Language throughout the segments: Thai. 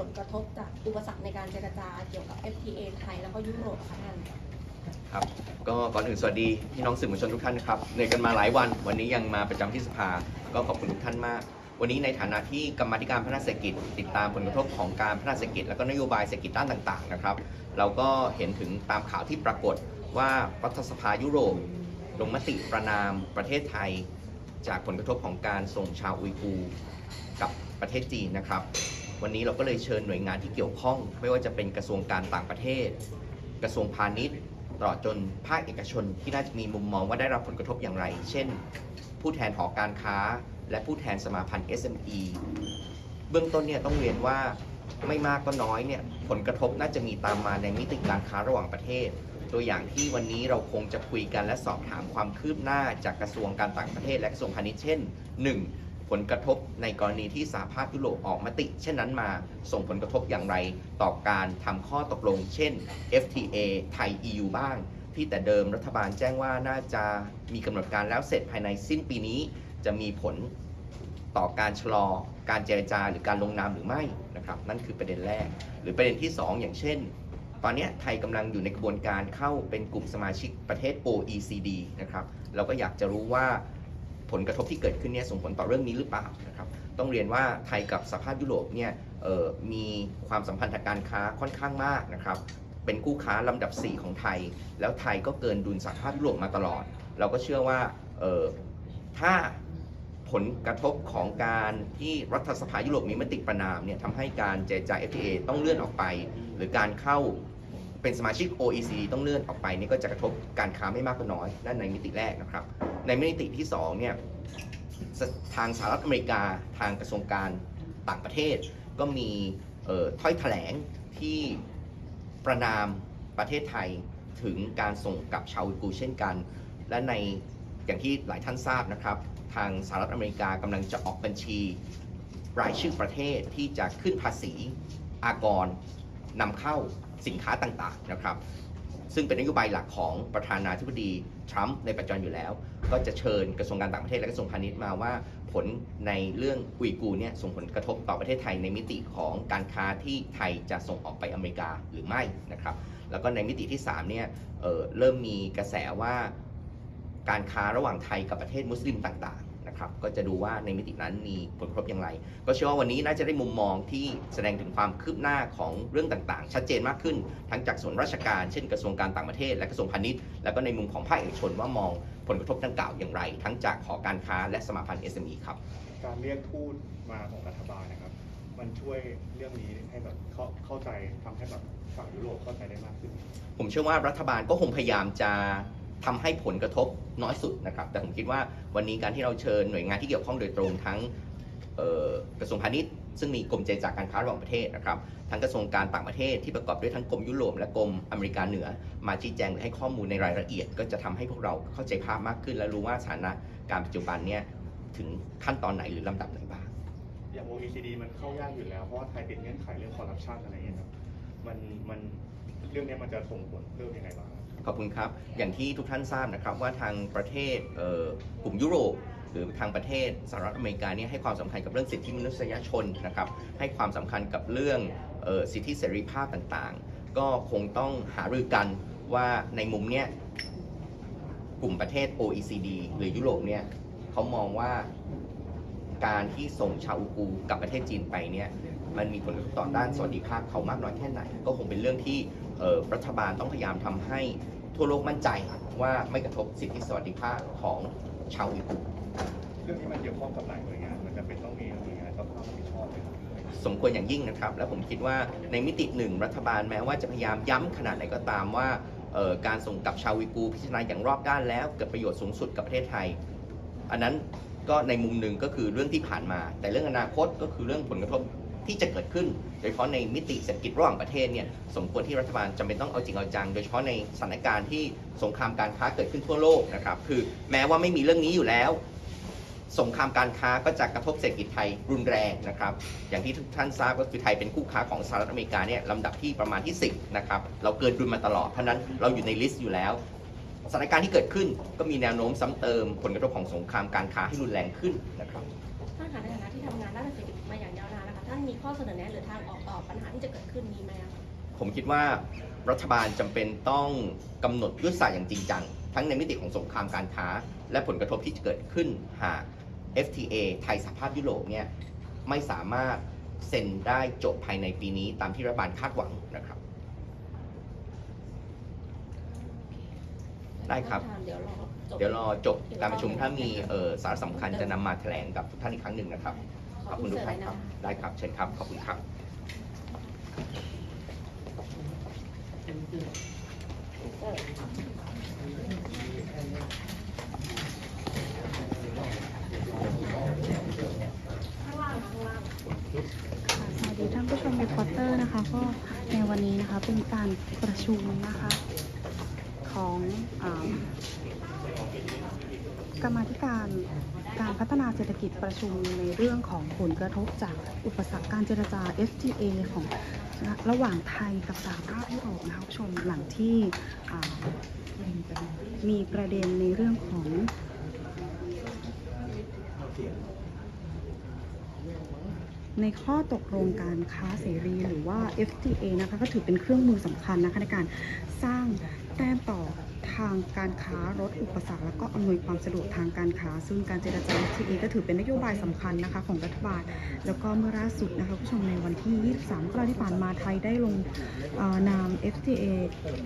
ผลกระทบจากอุปสรรคในการเจรจาเกี่ยวกับ FTA ไทยแล้วก็ยุโรปค่ะท่านครับก็ก่อนอื่นสวัสดีพี่น้องสื่อมวลชนทุกท่านนะครับเหนื่อยกันมาหลายวัน วันนี้ยังมาประจำที่สภา ก็ขอบคุณทุกท่านมาก วันนี้ในฐานะที่กรรมธิการพัฒนาเศรษฐกิจ ติดตามผลกระทบของการพัฒนาเศรษฐกิจ และก็นโยบายเศรษฐกิจด้านต่างๆนะครับ เราก็เห็นถึงตามข่าวที่ปรากฏว่ารัฐสภายุโรปลงมติประนามประเทศไทย จากผลกระทบของการส่งชาวอุยกูร์กับประเทศจีนนะครับ วันนี้เราก็เลยเชิญหน่วยงานที่เกี่ยวข้อง ไม่ว่าจะเป็นกระทรวงการต่างประเทศ กระทรวงพาณิชย์ตลอดจนภาคเอกชนที่น่าจะมีมุมมองว่าได้รับผลกระทบอย่างไร เช่น ผู้แทนหอการค้า และผู้แทนสมาพันธ์ SME เบื้องต้นเนี่ยต้องเรียนว่าไม่มากก็น้อยเนี่ยผลกระทบน่าจะมีตามมาในมิติการค้าระหว่างประเทศ ตัวอย่างที่วันนี้เราคงจะคุยกันและสอบถามความคืบหน้าจากกระทรวงการต่างประเทศ และกระทรวงพาณิชย์เช่น 1. ผลกระทบในกรณีที่สหภาพยุโรปออกมติ เช่นนั้นมาส่งผลกระทบอย่างไรต่อการทำข้อตกลง เช่น FTA ไทย EU บ้าง ที่แต่เดิมรัฐบาลแจ้งว่าน่าจะมีกำหนดการแล้วเสร็จภายในสิ้นปีนี้ จะมีผลต่อการชะลอการเจรจาหรือการลงนามหรือไม่นะครับ นั่นคือประเด็นแรก หรือประเด็นที่ 2 อย่างเช่น ตอนนี้ไทยกำลังอยู่ในกระบวนการเข้าเป็นกลุ่มสมาชิกประเทศ OECD นะครับเราก็อยากจะรู้ว่า ผลกระทบที่เกิดขึ้นเนี่ยส่งผลต่อเรื่องนี้หรือเปล่านะครับต้องเรียนว่าไทยกับสภาพยุโรปเนี่ยมีความสัมพันธ์ทางการค้าค่อนข้างมากนะครับเป็นคู่ค้าลำดับ 4 ของไทย แล้วไทยก็เกินดุลสภาพยุโรปมาตลอด เราก็เชื่อว่าถ้าผลกระทบของการที่รัฐสภายุโรปมีมติประนามเนี่ยทำให้การเจรจา FTA ต้องเลื่อนออกไป หรือการเข้าเป็นสมาชิก OECD ต้องเลื่อนออกไปนี่ก็จะกระทบการค้าไม่มากก็น้อยนั่นในมิติแรกนะครับ ในมิติที่2เนี่ยทางสหรัฐอเมริกาทางกระทรวงการต่างประเทศ ก็มีถ้อยแถลงที่ประนามประเทศไทยถึงการส่งกับชาวอุยกูเช่นกัน และในอย่างที่หลายท่านทราบนะครับ ทางสหรัฐอเมริกากำลังจะออกบัญชี รายชื่อประเทศที่จะขึ้นภาษีอากรนำเข้าสินค้าต่างๆนะครับ ซึ่งเป็นนโยบายหลักของประธานาธิบดีทรัมป์ในปัจจุบันอยู่แล้ว ก็จะเชิญกระทรวงการต่างประเทศและกระทรวงพาณิชย์มาว่าผลในเรื่องอุยกูเนี่ยส่งผลกระทบต่อประเทศไทยในมิติของการค้าที่ไทยจะส่งออกไปอเมริกาหรือไม่นะครับ แล้วก็ในมิติที่3เนี่ยเเริ่มมีกระแสว่าการค้าระหว่างไทยกับประเทศมุสลิมต่าง นะครับก็จะดูว่าในมิตินั้นมีผลกระทบอย่างไร ก็เชื่อว่าวันนี้น่าจะได้มุมมองที่แสดงถึงความคืบหน้าของเรื่องต่างๆ ชัดเจนมากขึ้น ทั้งจากส่วนราชการเช่นกระทรวงการต่างประเทศและกระทรวงพาณิชย์แล้วก็ในมุมของภาคเอกชนว่ามองผลกระทบดังกล่าวอย่างไร ทั้งจากหอการค้าและสมาพันธ์ SME ครับการเรียกทูตมาของรัฐบาลนะครับ มันช่วยเรื่องนี้ให้แบบเข้าเข้าใจทำให้แบบฝั่งยุโรปเข้าใจได้มากขึ้น ผมเชื่อว่ารัฐบาลก็คงพยายามจะ ทำให้ผลกระทบน้อยสุดนะครับ แต่ผมคิดว่าวันนี้การที่เราเชิญหน่วยงานที่เกี่ยวข้องโดยตรงทั้งกระทรวงพาณิชย์ซึ่งมีกรมเจรจาการค้าระหว่างประเทศนะครับทั้งกระทรวงการต่างประเทศที่ประกอบด้วยทั้งกรมยุโรปและกรมอเมริกาเหนือ มาชี้แจงหรือให้ข้อมูลในรายละเอียด ก็จะทำให้พวกเราเข้าใจภาพมากขึ้น และรู้ว่าสถานะการปัจจุบันเนี่ยถึงขั้นตอนไหนหรือลำดับไหนบ้างอย่าง OECD มันเข้ายากอยู่แล้วเพราะว่าไทยติดเงื่อนไขเรื่องคอร์รัปชันอะไรอย่างเงี้ยครับมันมันเรื่องนี้มันจะส่งผลเพิ่มยังไงบ้าง ขอบคุณครับ อย่างที่ทุกท่านทราบนะครับว่าทางประเทศเกลุ่มยุโรปหรือทางประเทศสหรัฐอเมริกาเนี่ยให้ความสำคัญกับเรื่องสิทธิมนุษยชนนะครับ ให้ความสำคัญกับเรื่องออสิทธิเสรีภาพต่างๆ ก็คงต้องหารือกันว่าในมุมเนี้ยกลุ่มประเทศ OECD หรือยุโรปเนี่ยเขามองว่าการที่ส่งชาวอุกูกับประเทศจีนไปเนี่ย มันมีผลกระทบต่อด้านสวัสดิภาพเขามากน้อยแค่ไหน ก็คงเป็นเรื่องที่เอ่อรัฐบาลต้องพยายามทำให้ทั่วโลกมั่นใจว่าไม่กระทบสิทธิสวัสดิภาพของชาวอุกูร์เรื่องนี้มันเกี่ยวข้องกับหลายหน่วยงานมันจะเป็นต้องมีหน่วยงานต้องเข้ารับผิดชอบไหมครับสมควรอย่างยิ่งนะครับ และผมคิดว่าในมิติหนึ่งรัฐบาลแม้ว่าจะพยายามย้ำขนาดไหนก็ตามว่าเอ่อการส่งกลับชาวอุยกูร์พิจารณาอย่างรอบด้านแล้ว เกิดประโยชน์สูงสุดกับประเทศไทย อันนั้นก็ในมุมหนึ่งก็คือเรื่องที่ผ่านมา แต่เรื่องอนาคตก็คือเรื่องผลกระทบ ที่จะเกิดขึ้น โดยเฉพาะในมิติเศรษฐกิจระหว่างประเทศเนี่ยสมควรที่รัฐบาลจำเป็นต้องเอาจริงเอาจัง โดยเฉพาะในสถานการณ์ที่สงครามการค้าเกิดขึ้นทั่วโลกนะครับคือแม้ว่าไม่มีเรื่องนี้อยู่แล้ว สงครามการค้าก็จะกระทบเศรษฐกิจไทยรุนแรงนะครับอย่างที่ทุกท่านทราบก็คือไทยเป็นคู่ค้าของสหรัฐอเมริกาเนี่ยลำดับที่ประมาณที่ 10นะครับเราเกินดุลมาตลอดเพราะฉะนั้นเราอยู่ในลิสต์อยู่แล้ว สถานการณ์ที่เกิดขึ้นก็มีแนวโน้มซ้ำเติมผลกระทบของสงครามการค้าให้รุนแรงขึ้นนะครับท่านคะในฐานะที่ทำงานด้านเศรษฐกิจมาอย่างยาวนานนะคะท่านมีข้อเสนอแนะหรือทางออกต่อปัญหาที่จะเกิดขึ้นนี้ไหมอะคะผมคิดว่ารัฐบาลจำเป็นต้องกำหนดยุทธศาสตร์อย่างจริงจัง ทั้งในมิติของสงครามการค้า และผลกระทบที่จะเกิดขึ้นหาก FTA ไทยสหภาพยุโรปเนี่ยไม่สามารถเซ็นได้จบภายในปีนี้ตามที่รัฐบาลคาดหวังนะครับ ได้ครับ เดี๋ยวรอจบ เดี๋ยวรอจบการประชุมถ้ามีเอ่อสาระสำคัญจะนำมาแถลงกับทุกท่านอีกครั้งหนึ่งนะครับ ขอบคุณทุกท่านครับ ได้ครับ เชิญครับ ขอบคุณครับเออสวัสดีท่านผู้ชมรีพอร์เตอร์นะคะ ก็ในวันนี้นะคะเป็นการประชุมนะคะ ของอกรรมาธิการการพัฒนาเศรษฐกิจประชุมในเรื่องของผลกระทบจากอุปสรรคการเจรจา FTA ของระหว่างไทยกับสหภาพยุโรปนะคะคุณผู้ชมหลังที่มีประเด็นในเรื่องของในข้อตกลงการค้าเสรีหรือว่า FTA นะคะก็ถือเป็นเครื่องมือสำคัญนะคะในการสร้าง แต้มต่อทางการค้าลดอุปสรรคแล้วก็อำนวยความสะดวกทางการค้า ซึ่งการเจรจา FTA ก็ถือเป็นนโยบายสำคัญนะคะของรัฐบาล แล้วก็เมื่อล่าสุดนะคะผู้ชมในวันที่ 23มกราคมที่ผ่านมาไทยได้ลงนาม FTA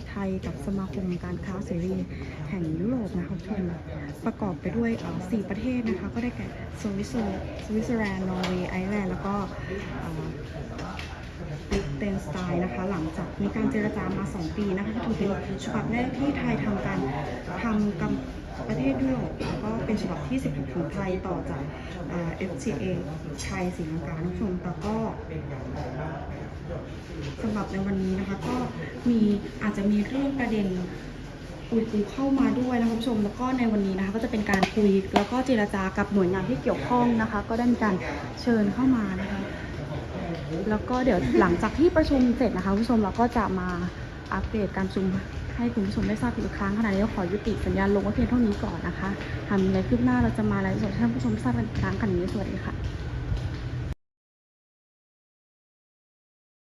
ไทยกับสมาคมการค้าเสรีแห่งยุโรปนะคะผู้ชมประกอบไปด้วยเอ่อสี่ประเทศนะคะก็ได้แก่สวิตเซอร์สวิตเซอร์แลนด์นอร์เวย์ไอร์แลนด์แล้วก็ เอ่อลิกเตนสไตน์นะคะ หลังจากมีการเจรจามา 2 ปีนะคะถือเป็นฉบับแรกที่ไทยทำการทำกับประเทศยุโรปแล้วก็เป็นฉบับที่ 16ของไทยต่อจากเอ่อ FTA ไทยสีลังกาท่านผู้ชมแล้วก็สำหรับในวันนี้นะคะก็มีอาจจะมีเรื่องประเด็นคุยคุยเข้ามาด้วยนะคะคุณผู้ชมแล้วก็ในวันนี้นะคะก็จะเป็นการคุยแล้วก็เจรจากับหน่วยงานที่เกี่ยวข้องนะคะ ก็ได้มีการเชิญเข้ามานะคะ แล้วก็เดี๋ยวหลังจากที่ประชุมเสร็จนะคะคุณผู้ชมเราก็จะมาอัปเดตการประชุมให้คุณผู้ชมได้ทราบอีกครั้งขณะนี้ก็ขอยุติสัญญาณลงไว้เพียงเท่านี้ก่อนนะคะทำอะไรคืบหน้าเราจะมาไลฟ์สดให้ท่านผู้ชมทราบกันอีกครั้งกันนี้สวัสดีค่ะ